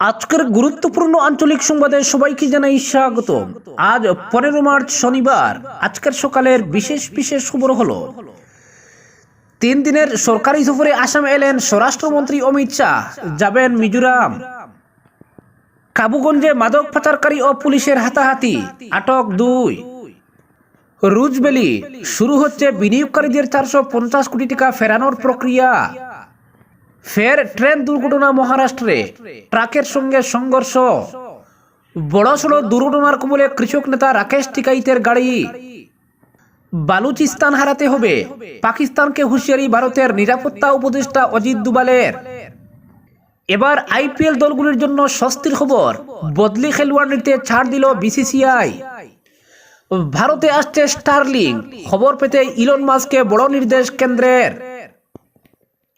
আজকের গুরুত্বপূর্ণ আঞ্চলিক সংবাদে সবাইকে জানাই স্বাগত। আজ পনেরো মার্চ শনিবার, আজকের সকালের বিশেষ বিশেষ খবর হলো, তিন দিনের সরকারি সফরে আসাম এলেন স্বরাষ্ট্রমন্ত্রী অমিত শাহ। যাবেন মিজোরাম। কাবুগঞ্জে মাদক পাচারকারী ও পুলিশের হাতাহাতি। আটক দুই। রুজবেলি শুরু হচ্ছে বিনিয়োগকারীদের চারশো পঞ্চাশ কোটি টাকা ফেরানোর প্রক্রিয়া। ফের ট্রেন দুর্ঘটনা মহারাষ্ট্রে। ট্রাকের সঙ্গে সংঘর্ষ। বড়সড় দুর্ঘটনার কবলে কৃষক নেতা রাকেশ টিকাইতের গাড়ি। বালুচিস্তান হারাতে হবে। পাকিস্তানকে হুঁশিয়ারি ভারতের নিরাপত্তা উপদেষ্টা অজিত দুবালের। এবার আইপিএল দলগুলির জন্য স্বস্তির খবর। বদলি খেলোয়াড় নিতে ছাড় দিল বিসিসিআই। ভারতে আসছে স্টারলিং। খবর পেতে ইলন মাস্ককে বড় নির্দেশ কেন্দ্রের।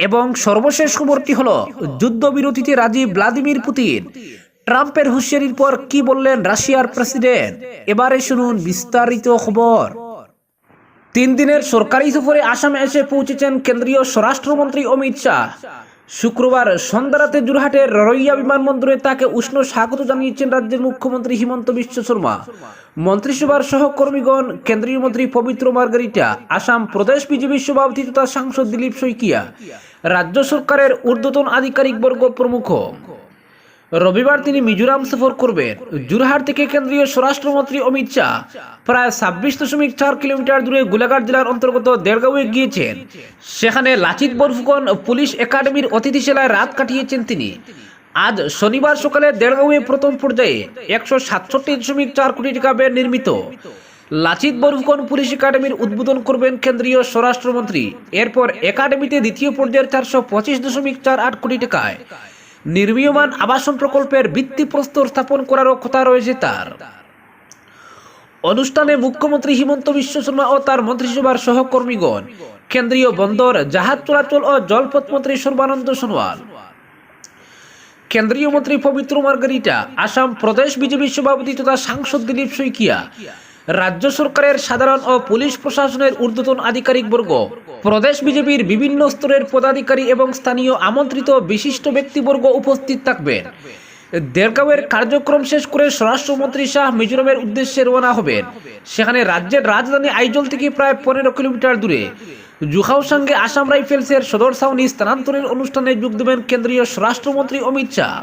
এবং সর্বশেষ খবরটি হলো, যুদ্ধবিরতিতে রাজি ভ্লাদিমির পুতিন। ট্রাম্পের হুঁশিয়ারির পর কি বললেন রাশিয়ার প্রেসিডেন্ট? এবারে শুনুন বিস্তারিত খবর। তিন দিনের সরকারি সফরে আসামে এসে পৌঁছেছেন কেন্দ্রীয় স্বরাষ্ট্রমন্ত্রী অমিত শাহ। শুক্রবার সন্ধ্যারাতে জোরহাটের ররইয়া বিমানবন্দরে তাকে উষ্ণ স্বাগত জানিয়েছেন রাজ্যের মুখ্যমন্ত্রী হিমন্ত বিশ্ব শর্মা। মন্ত্রিসভার সহকর্মীগণ, কেন্দ্রীয় মন্ত্রী পবিত্র মার্গারিটা, আসাম প্রদেশ বিজেপি সভাপতি তথা সাংসদ দিলীপ শইকিয়া, রাজ্য সরকারের ঊর্ধ্বতন আধিকারিকবর্গ প্রমুখ। রবিবার তিনি মিজোরাম সফর করবেন। জোরহাট থেকে কেন্দ্রীয় স্বরাষ্ট্রমন্ত্রী অমিত শাহ প্রায় ছাব্বিশ দশমিক চার কিলোমিটার দূরে গোলাঘাট জেলার অন্তর্গত দেড়গাঁওয়ে গিয়েছেন। সেখানে লাচিত বরফুকন পুলিশ একাডেমির অতিথিশালায় রাত কাটিয়েছেন তিনি। আজ শনিবার সকালে দেড়গাঁওয়ে প্রথম পর্যায়ে একশো সাতষট্টি দশমিক চার কোটি টাকা ব্যয় নির্মিত লাচিত বরফুকন পুলিশ একাডেমির উদ্বোধন করবেন কেন্দ্রীয় স্বরাষ্ট্রমন্ত্রী। এরপর একাডেমিতে দ্বিতীয় পর্যায়ের চারশো পঁচিশ দশমিক চার আট কোটি টাকায় নির্মীয়মান আবাসন প্রকল্পের ভিত্তিপ্রস্তর স্থাপন করারও কথা রয়েছে তার। অনুষ্ঠানে মুখ্যমন্ত্রী হিমন্ত বিশ্ব শর্মা ও তার মন্ত্রিসভার সহকর্মীগণ, কেন্দ্রীয় বন্দর, জাহাজ চলাচল ও জলপথ মন্ত্রী সর্বানন্দ সোনোয়াল, কেন্দ্রীয় মন্ত্রী পবিত্র মার্গারিটা, আসাম প্রদেশ বিজেপি সভাপতি তথা সাংসদ দিলীপ শইকিয়া রাজ্য সরকারের সাধারণ ও পুলিশ প্রশাসনের ঊর্ধ্বতন আধিকারিকবর্গ প্রদেশ বিজেপির বিভিন্ন স্তরের পদাধিকারী এবং স্থানীয় আমন্ত্রিত বিশিষ্ট ব্যক্তিবর্গ উপস্থিত থাকবেন দেড়গাঁওয়ের কার্যক্রম শেষ করে স্বরাষ্ট্রমন্ত্রী শাহ মিজোরামের উদ্দেশ্যে রওনা হবেন। সেখানে রাজ্যের রাজধানী আইজল থেকে প্রায় পনেরো কিলোমিটার দূরে। জুখাও সঙ্গে আসাম রাইফেলসের সদর সাউনি স্থানান্তরের অনুষ্ঠানে যোগ দেবেন কেন্দ্রীয় স্বরাষ্ট্রমন্ত্রী অমিত শাহ।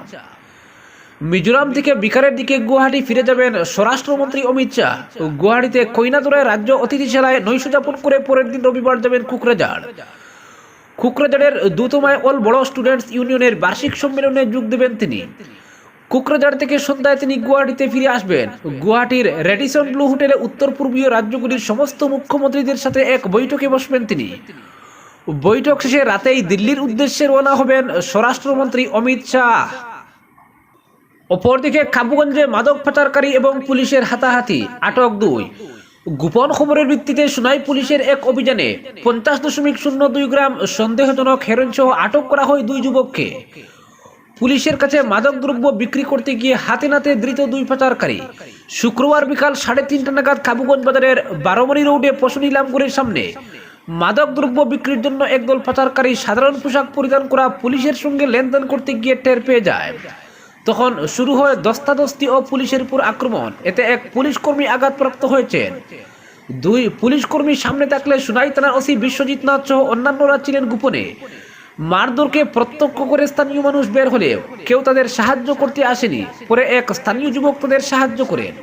মিজোরাম থেকে বিকারের দিকে গুয়াহাটি ফিরে যাবেন স্বরাষ্ট্রমন্ত্রী অমিত শাহ। গুয়াহাটিতে কইনাদুরায় রাজ্য অতিথিশালায় নৈশ যাপন করে পরের দিন রবিবার যাবেন কুকরাঝাড়। কুকরাঝাড়ের দুতমায় অল বড় স্টুডেন্টস ইউনিয়নের বার্ষিক সম্মেলনে যোগ দেবেন তিনি। কুকরাঝাড় থেকে সন্ধ্যায় তিনি গুয়াহাটিতে ফিরে আসবেন। গুয়াহাটির রেডিসন ব্লু হোটেলে উত্তর পূর্বীয় রাজ্যগুলির সমস্ত মুখ্যমন্ত্রীদের সাথে এক বৈঠকে বসবেন তিনি। বৈঠক শেষে রাতেই দিল্লির উদ্দেশ্যে রওনা হবেন স্বরাষ্ট্রমন্ত্রী অমিত শাহ। অপরদিকে কাবুগঞ্জে মাদক পাচারকারী এবং পুলিশের হাতাহাতি, আটক দুই। গোপন খবরের ভিত্তিতে সোনাই পুলিশের এক অভিযানে পঞ্চাশ দশমিক শূন্য দুই গ্রাম সন্দেহজনক হেরোইন সহ আটক করা হয় দুই যুবককে। পুলিশের কাছে মাদক দ্রব্য বিক্রি করতে গিয়ে হাতে নাতে ধৃত দুই পাচারকারী শুক্রবার বিকাল সাড়ে তিনটা নাগাদ কাবুগঞ্জ বাজারের বারোমারি রোডে পশনি লামগুড়ের সামনে মাদক দ্রব্য বিক্রির জন্য একদল পাচারকারী সাধারণ পোশাক পরিধান করা পুলিশের সঙ্গে লেনদেন করতে গিয়ে টের পেয়ে যায়। তখন শুরু হয় দস্তাদস্তি ও পুলিশের উপর আক্রমণ। এতে এক পুলিশ কর্মী আঘাতপ্রাপ্ত হয়েছেন দুই পুলিশ কর্মী সামনে থাকলে সুনাই থানার ওসি বিশ্বজিৎ নাথ সহ অন্যান্যরা ছিলেন গোপনে। মারধরকে প্রত্যক্ষ করে স্থানীয় মানুষ বের হলে কেউ তাদের সাহায্য করতে আসেনি, পরে এক স্থানীয় যুবক তাদের সাহায্য করেন।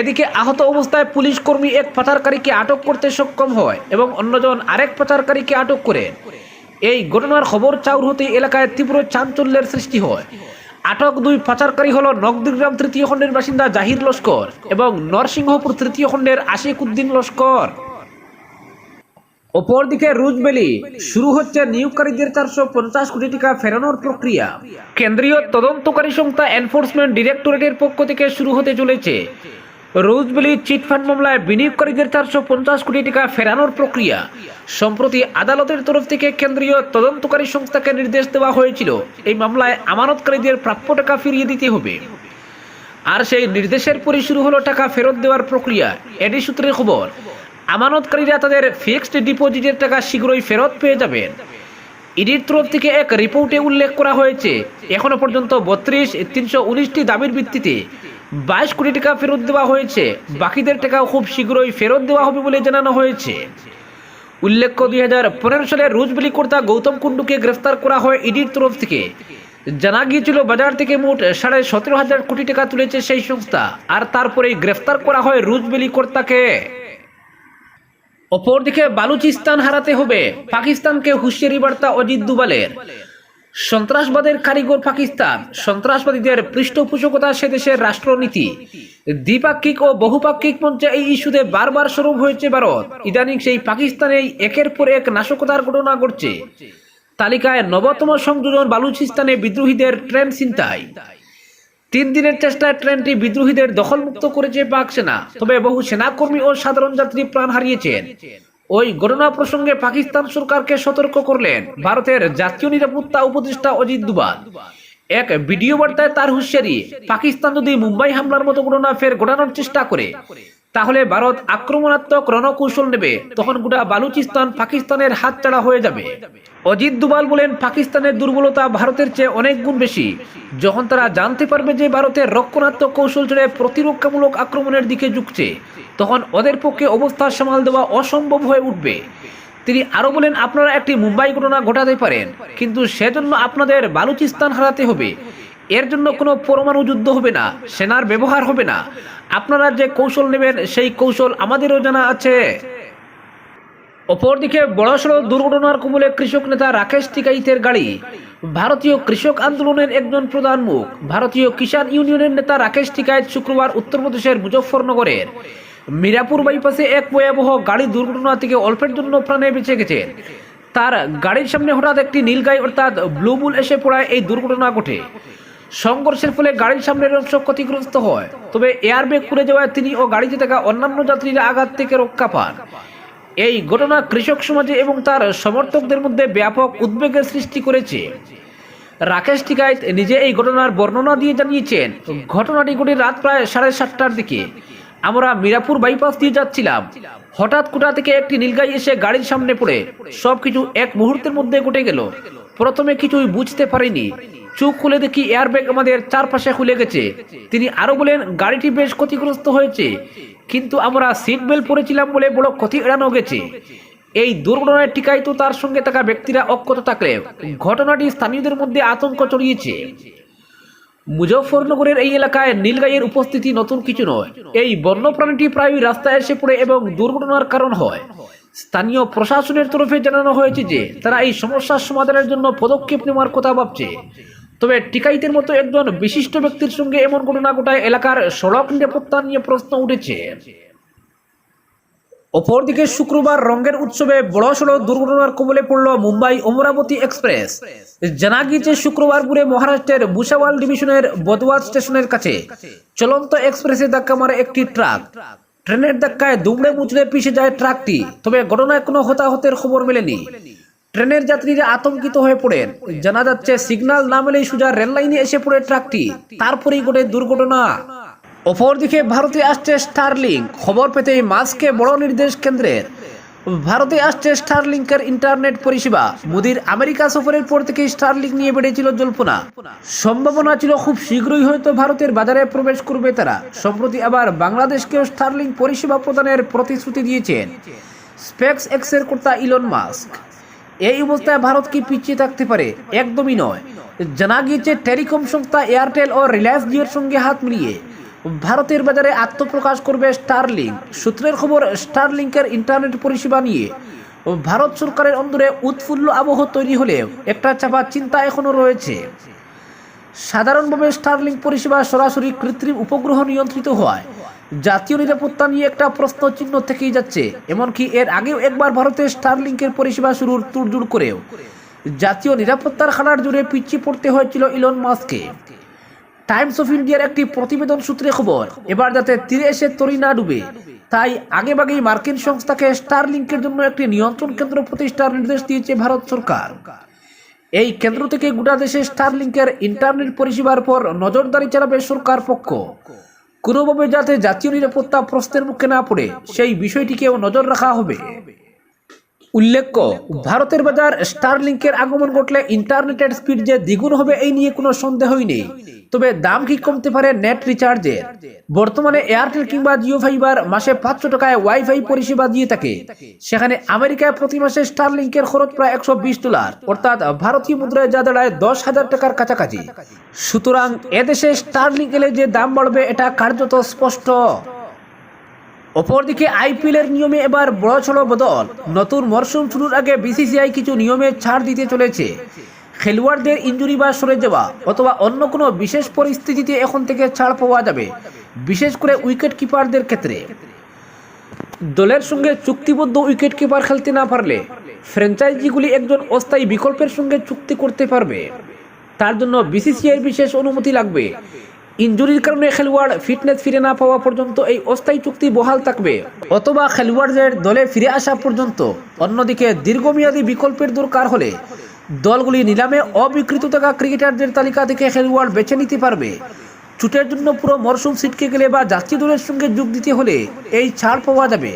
এদিকে আহত অবস্থায় পুলিশ কর্মী এক পাচারকারীকে আটক করতে সক্ষম হয় এবং অন্যজন আরেক পাচারকারীকে আটক করেন। এই ঘটনার খবর চাউর হতে এলাকায় তীব্র চাঞ্চল্যের সৃষ্টি হয়। আটক দুই পাচারকারী হল নগদিগ্রাম তৃতীয় খণ্ডের বাসিন্দা জাহির লস্কর এবং নরসিংহপুর তৃতীয় খণ্ডের আশিক উদ্দিন লস্কর। অপরদিকে রুজবেলি, শুরু হচ্ছে নিয়োগকারীদের চারশো পঞ্চাশ কোটি টাকা ফেরানোর প্রক্রিয়া। কেন্দ্রীয় তদন্তকারী সংস্থা এনফোর্সমেন্ট ডিরেক্টরেটের পক্ষ থেকে শুরু হতে চলেছে। রোজবেলি চিটফান্ড মামলায় বিনিয়োগকারীদের চারশো পঞ্চাশ কোটি টাকা ফেরানোর প্রক্রিয়া। সম্প্রতি আদালতের তরফ থেকে কেন্দ্রীয় তদন্তকারী সংস্থাকে নির্দেশ দেওয়া হয়েছিল, এই মামলায় আমানতকারীদের প্রাপ্য টাকা ফিরিয়ে দিতে হবে। আর সেই নির্দেশের পরই শুরু হলো টাকা ফেরত দেওয়ার প্রক্রিয়া। এডি সূত্রের খবর, আমানতকারীরা তাদের ফিক্সড ডিপোজিটের টাকা শীঘ্রই ফেরত পেয়ে যাবেন। ইডির তরফ থেকে এক রিপোর্টে উল্লেখ করা হয়েছে, এখনও পর্যন্ত বত্রিশ তিনশো উনিশটি দাবির ভিত্তিতে বাইশ কোটি টাকা ফেরত দেওয়া হয়েছে। বাকিদের টাকা খুব শীঘ্রই ফেরত দেওয়া হবে বলে জানানো হয়েছে। উল্লেখ্য, দুই হাজার পনেরো সালে রুজবেলি কর্তা গৌতম কুণ্ডুকে গ্রেফতার করা হয় ইডির তরফ থেকে। জানা গিয়েছিল, বাজার থেকে মোট সাড়ে সতেরো হাজার কোটি টাকা তুলেছে সেই সংস্থা। আর তারপরেই গ্রেফতার করা হয় রুজবেলি কর্তাকে। অপরদিকে, বালুচিস্তান হারাতে হবে। পাকিস্তানকে হুঁশিয়ারি বার্তা অজিত দুবালের। সন্ত্রাসবাদের কারিগর পাকিস্তান, সন্ত্রাসবাদীদের পৃষ্ঠপোষকতা সে দেশের রাষ্ট্রনীতি। দ্বিপাক্ষিক ও বহুপাক্ষিক মঞ্চে এই ইস্যুতে বারবার স্বরূপ হয়েছে ভারত। ইদানিং সেই পাকিস্তানেই একের পর এক নাশকতার ঘটনা ঘটছে। তালিকায় নবতম সংযোজন বালুচিস্তানে বিদ্রোহীদের ট্রেন ছিনতাই। তিন দিনের চেষ্টায় ট্রেনটি বিদ্রোহীদের দখলমুক্ত করেছে পাক সেনা, তবে বহু সেনাকর্মী ও সাধারণ যাত্রী প্রাণ হারিয়েছেন। ওই ঘটনা প্রসঙ্গে পাকিস্তান সরকারকে সতর্ক করলেন ভারতের জাতীয় নিরাপত্তা উপদেষ্টা অজিত দুবাল। এক ভিডিও বার্তায় তার হুঁশিয়ারি, পাকিস্তান যদি মুম্বাই হামলার মতো ঘটনা ফের ঘটানোর চেষ্টা করে তাহলে ভারত আক্রমণাত্মক রণকৌশল নেবে। তখন গোটা বালুচিস্তান পাকিস্তানের হাতছাড়া হয়ে যাবে। অজিত দুবাল বলেন, পাকিস্তানের দুর্বলতা ভারতের চেয়ে অনেক গুণ বেশি। যখন তারা জানতে পারবে যে ভারতের রক্ষণাত্মক কৌশল ছেড়ে প্রতিরক্ষামূলক আক্রমণের দিকে ঝুঁকছে, তখন ওদের পক্ষে অবস্থা সামাল দেওয়া অসম্ভব হয়ে উঠবে। তিনি আরও বলেন, আপনারা একটি মুম্বাই ঘটনা ঘটাতে পারেন, কিন্তু সেজন্য আপনাদের বালুচিস্তান হারাতে হবে। এর জন্য কোনো পরমাণু যুদ্ধ হবে না, সেনার ব্যবহার হবে না। আপনারা যে কৌশল নেবেন, সেই কৌশল আমাদেরও জানা আছে। অপরদিকে বড়সড় দুর্ঘটনার কবলে কৃষক নেতা রাকেশ টিকাইতের গাড়ি। ভারতীয় কৃষক আন্দোলনের একজন প্রধান মুখ, ভারতীয় কিষাণ ইউনিয়নের নেতা রাকেশ টিকাইত শুক্রবার উত্তরপ্রদেশের মুজফ্ফরনগরের মিরাপুর বাইপাসে এক ভয়াবহ গাড়ি দুর্ঘটনা থেকে অল্পের জন্য প্রাণে বেঁচে গেছেন তার গাড়ির সামনে হঠাৎ একটি নীলগাই অর্থাৎ ব্লুবুল এসে পড়ায় এই দুর্ঘটনা ঘটে। সংঘর্ষের ফলে গাড়ির সামনের অংশ ক্ষতিগ্রস্ত হয়। তবে এয়ারব্যাগ খুলে যাওয়ায় তিনি ও গাড়িতে থাকা অন্যান্য যাত্রীরা আঘাত থেকে রক্ষা পান। এই ঘটনা কৃষক সমাজে এবং তার সমর্থকদের মধ্যে ব্যাপক উদ্বেগের সৃষ্টি করেছে। রাকেশ টিকাইত নিজে এই ঘটনার বর্ণনা দিয়ে জানিয়েছেন, ঘটনাটি ঘটে রাত প্রায় সাড়ে সাতটার দিকে। আমরা মিরাপুর বাইপাস দিয়ে যাচ্ছিলাম। হঠাৎ কোটা থেকে একটি নীলগাই এসে গাড়ির সামনে পড়ে। সবকিছু এক মুহূর্তের মধ্যে ঘটে গেল। প্রথমে কিছুই বুঝতে পারিনি। চোখ খুলে দেখি এয়ারব্যাগ আমাদের চারপাশে খুলে গেছে। তিনি আরও বলেন, গাড়িটি বেশ ক্ষতিগ্রস্ত হয়েছে, কিন্তু আমরা সিট বেল্ট পরেছিলাম বলে বড় ক্ষতি এড়ানো গেছে। এই দুর্ঘটনায় তো তার সঙ্গে থাকা ব্যক্তিরা অক্ষত থাকলে ঘটনাটি স্থানীয়দের মধ্যে আতঙ্ক ছড়িয়েছে। মুজফ্ফরনগরের এই এলাকায় নীলগাইয়ের উপস্থিতি নতুন কিছু নয়। এই বন্যপ্রাণীটি প্রায়ই রাস্তায় এসে পড়ে এবং দুর্ঘটনার কারণ হয়। স্থানীয় প্রশাসনের তরফে জানানো হয়েছে যে, তারা এই সমস্যার সমাধানের জন্য পদক্ষেপ নেওয়ার কথা ভাবছে। তবে টিকাইতের মতো একজন বিশিষ্ট ব্যক্তির সঙ্গে এমন ঘটনা ঘটায় এলাকার সড়ক নিরাপত্তা নিয়ে প্রশ্ন উঠেছে। অপরদিকে শুক্রবার রঙের উৎসবে বড়সড় দুর্ঘটনার কবলে পড়ল মুম্বাই অমরাবতী এক্সপ্রেস। জানা গিয়েছে, শুক্রবার পুরে মহারাষ্ট্রের বুসাওয়াল ডিভিশনের বদওয়াজ স্টেশনের কাছে চলন্ত এক্সপ্রেসে ধাক্কা মারে একটি ট্রাক। ট্রেনের ধাক্কায় দুমড়ে মুচড়ে পিছিয়ে যায় ট্রাকটি, তবে ঘটনায় কোনো হতাহতের খবর মেলেনি। ট্রেনের যাত্রীরা আতঙ্কিত হয়ে পড়েন। জানা যাচ্ছে, সিগন্যাল না মেলেই সোজা রেল লাইনে এসে পড়ে ট্রাকটি। তারপরেই ঘটে দুর্ঘটনা। অপরদিকে ভারতে আসছে স্টারলিংক খবর পেতে মাস্কে বড় নির্দেশ কেন্দ্রের। ভারতে আসছে স্টারলিংকের ইন্টারনেট পরিষেবা। মোদির আমেরিকা সফরের পর থেকে স্টারলিংক নিয়ে বেড়েছিল জল্পনা। সম্ভাবনা ছিল খুব শীঘ্রই হয়তো ভারতের বাজারে প্রবেশ করবে তারা। সম্প্রতি আবার বাংলাদেশকেও স্টারলিংক পরিষেবা প্রদানের প্রতিশ্রুতি দিয়েছেন। স্পেক্স এক্সের কর্তা ইলন মাস্ক। এই অবস্থায় ভারত কি পিছিয়ে থাকতে পারে? একদমই নয়। জানা গিয়েছে, টেলিকম সংস্থা এয়ারটেল ও রিলায়েন্স জিওর সঙ্গে হাত মিলিয়ে ভারতের বাজারে আত্মপ্রকাশ করবে স্টারলিংক। সূত্রের খবর, স্টারলিংকের ইন্টারনেট পরিষেবা নিয়ে ভারত সরকারের অন্দরে উৎফুল্ল আবহ তৈরি হলেও একটা চাপা চিন্তা এখনও রয়েছে। সাধারণভাবে স্টারলিংক পরিষেবা সরাসরি কৃত্রিম উপগ্রহ নিয়ন্ত্রিত হয়। জাতীয় নিরাপত্তা নিয়ে একটা প্রশ্ন চিহ্ন থেকেই যাচ্ছে, এমনকি এর আগেও একবার ভারতে স্টারলিংকের পরিষেবা শুরুর তুড়জুড় করেও। জাতীয় নিরাপত্তার খানার জুড়ে পিছিয়ে পড়তে হয়েছিল ইলন মাস্ককে। টাইমস অফ ইন্ডিয়ার একটি প্রতিবেদন সূত্রে খবর, এবার যাতে তীরে এসে তরি না ডুবে। তাই আগেভাগেই মার্কিন সংস্থাকে স্টারলিংকের জন্য একটি নিয়ন্ত্রণ কেন্দ্র প্রতিষ্ঠার নির্দেশ দিয়েছে ভারত সরকার। এই কেন্দ্র থেকে গোটা দেশে স্টারলিংকের ইন্টারনেট পরিষেবার পর নজরদারি চালাবে সরকার পক্ষ। কোনোভাবে যাতে জাতীয় নিরাপত্তা প্রশ্নের মুখে না পড়ে সেই বিষয়টিকেও নজর রাখা হবে। উল্লেখ্য ভারতের বাজার স্টারলিংকের আগমন ঘটলে ইন্টারনেটের স্পিড যে দ্বিগুণ হবে এই নিয়ে কোনো সন্দেহই নেই। তবে দাম কি কমতে পারে নেট রিচার্জের? বর্তমানে এয়ারটেল কিংবা জিও ফাইবার মাসে পাঁচশো টাকায় ওয়াইফাই পরিষেবা দিয়ে থাকে। সেখানে আমেরিকায় প্রতি মাসে স্টারলিংকের খরচ প্রায় একশো বিশ ডলার অর্থাৎ ভারতীয় মুদ্রায় যা দাঁড়ায় দশ হাজার টাকার কাছাকাছি। সুতরাং এদেশে স্টারলিংক এলে যে দাম বাড়বে এটা কার্যত স্পষ্ট। অপরদিকে আইপিএল এর নিয়মে এবার বড় ছড়ো বদল। নতুন মরশুম শুরুর আগে বিসিসিআই কিছু নিয়মে ছাড় দিতে চলেছে। খেলোয়াড়দের ইঞ্জুরি বা সরে যাওয়া অথবা অন্য কোনো বিশেষ পরিস্থিতিতে এখন থেকে ছাড় পাওয়া যাবে, বিশেষ করে উইকেট কিপারদের ক্ষেত্রে। দলের সঙ্গে চুক্তিবদ্ধ উইকেট কিপার খেলতে না পারলে ফ্র্যাঞ্চাইজিগুলি একজন অস্থায়ী বিকল্পের সঙ্গে চুক্তি করতে পারবে। তার জন্য বিসিসিআইয়ের বিশেষ অনুমতি লাগবে। ইনজুরির কারণে খেলোয়াড় ফিটনেস ফিরে না পাওয়া পর্যন্ত এই অস্থায়ী চুক্তি বহাল থাকবে। অথবা খেলোয়াড়দের দলে ফিরে আসা পর্যন্ত অন্যদিকে দীর্ঘমেয়াদী বিকল্পের দরকার হলে দলগুলি নিলামে অবিকৃত থাকা ক্রিকেটারদের তালিকা থেকে খেলোয়াড় বেছে নিতে পারবে। ছুটের জন্য পুরো মরশুম ছিটকে গেলে বা যাত্রী দলের সঙ্গে যোগ দিতে হলে এই ছাড় পাওয়া যাবে।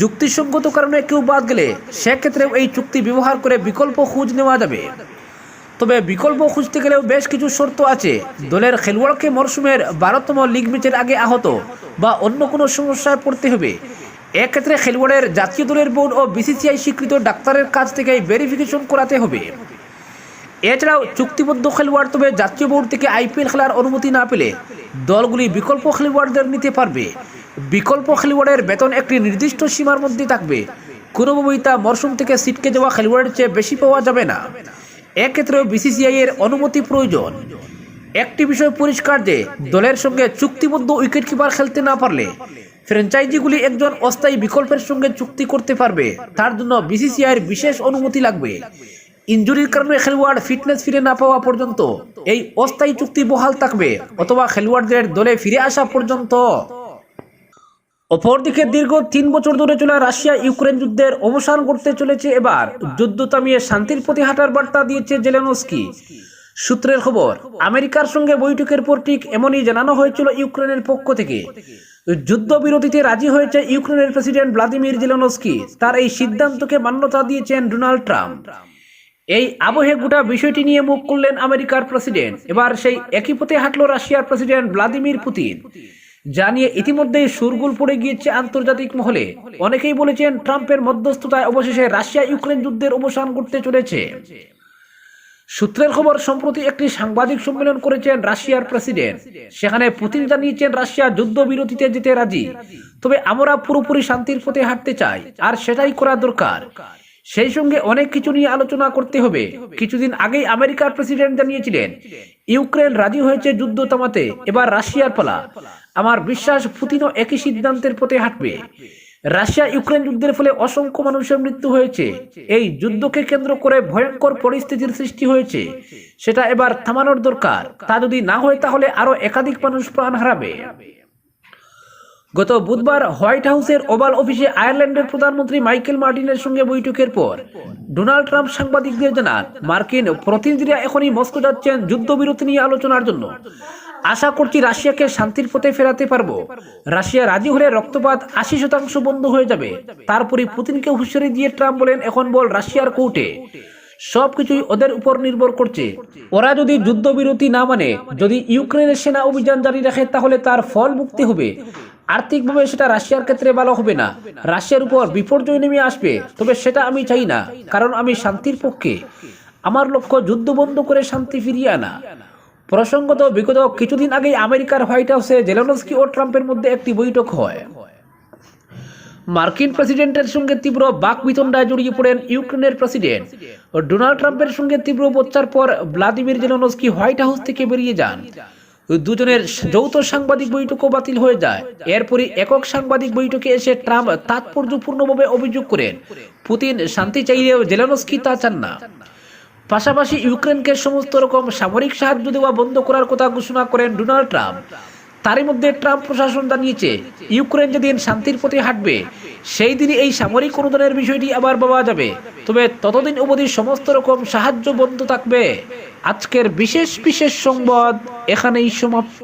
যুক্তিসঙ্গত কারণে কেউ বাদ গেলে সেক্ষেত্রেও এই চুক্তি ব্যবহার করে বিকল্প খোঁজ নেওয়া যাবে। তবে বিকল্প খুঁজতে গেলেও বেশ কিছু শর্ত আছে। দলের খেলোয়াড়কে মরশুমের বারোতম লিগ ম্যাচের আগে আহত বা অন্য কোনো সমস্যায় পড়তে হবে। এক্ষেত্রে খেলোয়াড়ের জাতীয় দলের বোর্ড ও বিসিসিআই স্বীকৃত ডাক্তারের কাছ থেকে ভেরিফিকেশন করাতে হবে। এছাড়াও চুক্তিবদ্ধ খেলোয়াড় তবে জাতীয় বোর্ড থেকে আইপিএল খেলার অনুমতি না পেলে দলগুলি বিকল্প খেলোয়াড়দের নিতে পারবে। বিকল্প খেলোয়াড়ের বেতন একটি নির্দিষ্ট সীমার মধ্যে থাকবে। কোনোভাবেই তা মরশুম থেকে সিটকে যাওয়া খেলোয়াড়ের চেয়ে বেশি পাওয়া যাবে না। এক্ষেত্রেও বিসিসিআই এর অনুমতি প্রয়োজন। একটি বিষয় পরিষ্কার যে, দলের সঙ্গে চুক্তিবদ্ধ উইকেট কিপার খেলতে না পারলে ফ্র্যাঞ্চাইজিগুলি একজন অস্থায়ী বিকল্পের সঙ্গে চুক্তি করতে পারবে। তার জন্য বিসিসিআইয়ের বিশেষ অনুমতি লাগবে। ইনজুরির কারণে খেলোয়াড় ফিটনেস ফিরে না পাওয়া পর্যন্ত এই অস্থায়ী চুক্তি বহাল থাকবে, অথবা খেলোয়াড়দের দলে ফিরে আসা পর্যন্ত। অপরদিকে দীর্ঘ তিন বছর ধরে চলা রাশিয়া ইউক্রেন যুদ্ধের অবসান করতে চলেছে এবার। যুদ্ধ থামিয়ে শান্তির প্রতি হাঁটার বার্তা দিয়েছে জেলেনস্কি। সূত্রের খবর, আমেরিকার সঙ্গে বৈঠকের পর ঠিক এমনই জানানো হয়েছিল ইউক্রেনের পক্ষ থেকে। যুদ্ধবিরতিতে রাজি হয়েছে ইউক্রেনের প্রেসিডেন্ট ভ্লাদিমির জেলেনস্কি। তার এই সিদ্ধান্তকে মান্যতা দিয়েছেন ডোনাল্ড ট্রাম্প। এই আবহে গোটা বিষয়টি নিয়ে মুখ করলেন আমেরিকার প্রেসিডেন্ট। এবার সেই একই পথে হাঁটল রাশিয়ার প্রেসিডেন্ট ভ্লাদিমির পুতিন। যা নিয়ে ইতিমধ্যেই সুরগুল পড়ে গিয়েছে আন্তর্জাতিক মহলে। অনেকেই বলেছেন ট্রাম্পের মধ্যস্থতায় অবশেষে রাশিয়া ইউক্রেন যুদ্ধের অবসান করতে চলেছে। সূত্রের খবর, সম্প্রতি একটি সাংবাদিক সম্মেলন করেছেন রাশিয়ার প্রেসিডেন্ট। সেখানে পুতিন জানিয়েছেন রাশিয়া যুদ্ধবিরতিতে যেতে রাজি। তবে আমরা পুরোপুরি শান্তির পথে হাঁটতে চাই, আর সেটাই করা দরকার। সেই সঙ্গে অনেক কিছু নিয়ে আলোচনা করতে হবে। কিছুদিন আগেই আমেরিকার প্রেসিডেন্ট জানিয়েছিলেন, ইউক্রেন রাজি হয়েছে যুদ্ধ থামাতে, এবার রাশিয়ার পালা। আমার বিশ্বাস পুতিনও একই সিদ্ধান্তের পথে হাঁটবে। রাশিয়া ইউক্রেন যুদ্ধের ফলে অসংখ্য মানুষের মৃত্যু হয়েছে। এই যুদ্ধকে কেন্দ্র করে ভয়ঙ্কর পরিস্থিতির সৃষ্টি হয়েছে। সেটা এবার থামানোর দরকার। তা যদি না হয় তাহলে আরও একাধিক মানুষ প্রাণ হারাবে। গত বুধবার হোয়াইট হাউসের ওভাল অফিসে আয়ারল্যান্ডের প্রধানমন্ত্রী মাইকেল মার্টিনের সঙ্গে বৈঠকের পর ডোনাল্ড ট্রাম্প সাংবাদিকদের জানান, মার্কিন প্রতিনিধিরা এখনই মস্কো যাচ্ছেন যুদ্ধবিরতি নিয়ে আলোচনার জন্য। আশা করছি রাশিয়াকে শান্তির পথে ফেরাতে পারব। রাশিয়া রাজি হলে রক্তপাত আশি শতাংশ বন্ধ হয়ে যাবে। তারপরে পুতিনকে হুঁশিয়ারি দিয়ে ট্রাম্প বলেন, এখন বল রাশিয়ার কোর্টে। সবকিছুই ওদের উপর নির্ভর করছে। ওরা যদি যুদ্ধবিরতি না মানে যদি ইউক্রেনের সেনা অভিযান জারি রাখে, তাহলে তার ফল মুক্তি হবে। আর্থিকভাবে সেটা রাশিয়ার ক্ষেত্রে ভালো হবে না। রাশিয়ার উপর বিপর্যয় নেমে আসবে, তবে সেটা আমি চাই না, কারণ আমি শান্তির পক্ষে। আমার লক্ষ্য যুদ্ধ বন্ধ করে শান্তি ফিরিয়ে আনা। প্রসঙ্গত, বিগত কিছুদিন আগেই আমেরিকার হোয়াইট হাউসে জেলেনস্কি ও ট্রাম্পের মধ্যে একটি বৈঠক হয়। মার্কিন প্রেসিডেন্টের সঙ্গে তীব্র বাক বিতণ্ডায় জড়িয়ে পড়েন ইউক্রেনের প্রেসিডেন্ট। ডোনাল্ড ট্রাম্পের সঙ্গে তীব্র বচ্চার পর ভ্লাদিমির জেলেনস্কি হোয়াইট হাউস থেকে বেরিয়ে যান। দুজনের যৌথ সাংবাদিক বৈঠকও বাতিল হয়ে যায়। এরপরই একক সাংবাদিক বৈঠকে এসে ট্রাম্প তাৎপর্যপূর্ণভাবে অভিযোগ করেন, পুতিন শান্তি চাইলেও জেলেনস্কি তা চান না। পাশাপাশি ইউক্রেনকে সমস্ত রকম সামরিক সাহায্য দেওয়া বন্ধ করার কথা ঘোষণা করেন ডোনাল্ড ট্রাম্প। তারই মধ্যে ট্রাম্প প্রশাসন জানিয়েছে, ইউক্রেন যেদিন শান্তির পথে হাঁটবে, সেই দিনই এই সামরিক অনুদানের বিষয়টি আবার পাওয়া যাবে। তবে ততদিন অবধি সমস্ত রকম সাহায্য বন্ধ থাকবে। আজকের বিশেষ বিশেষ সংবাদ এখানেই সমাপ্ত।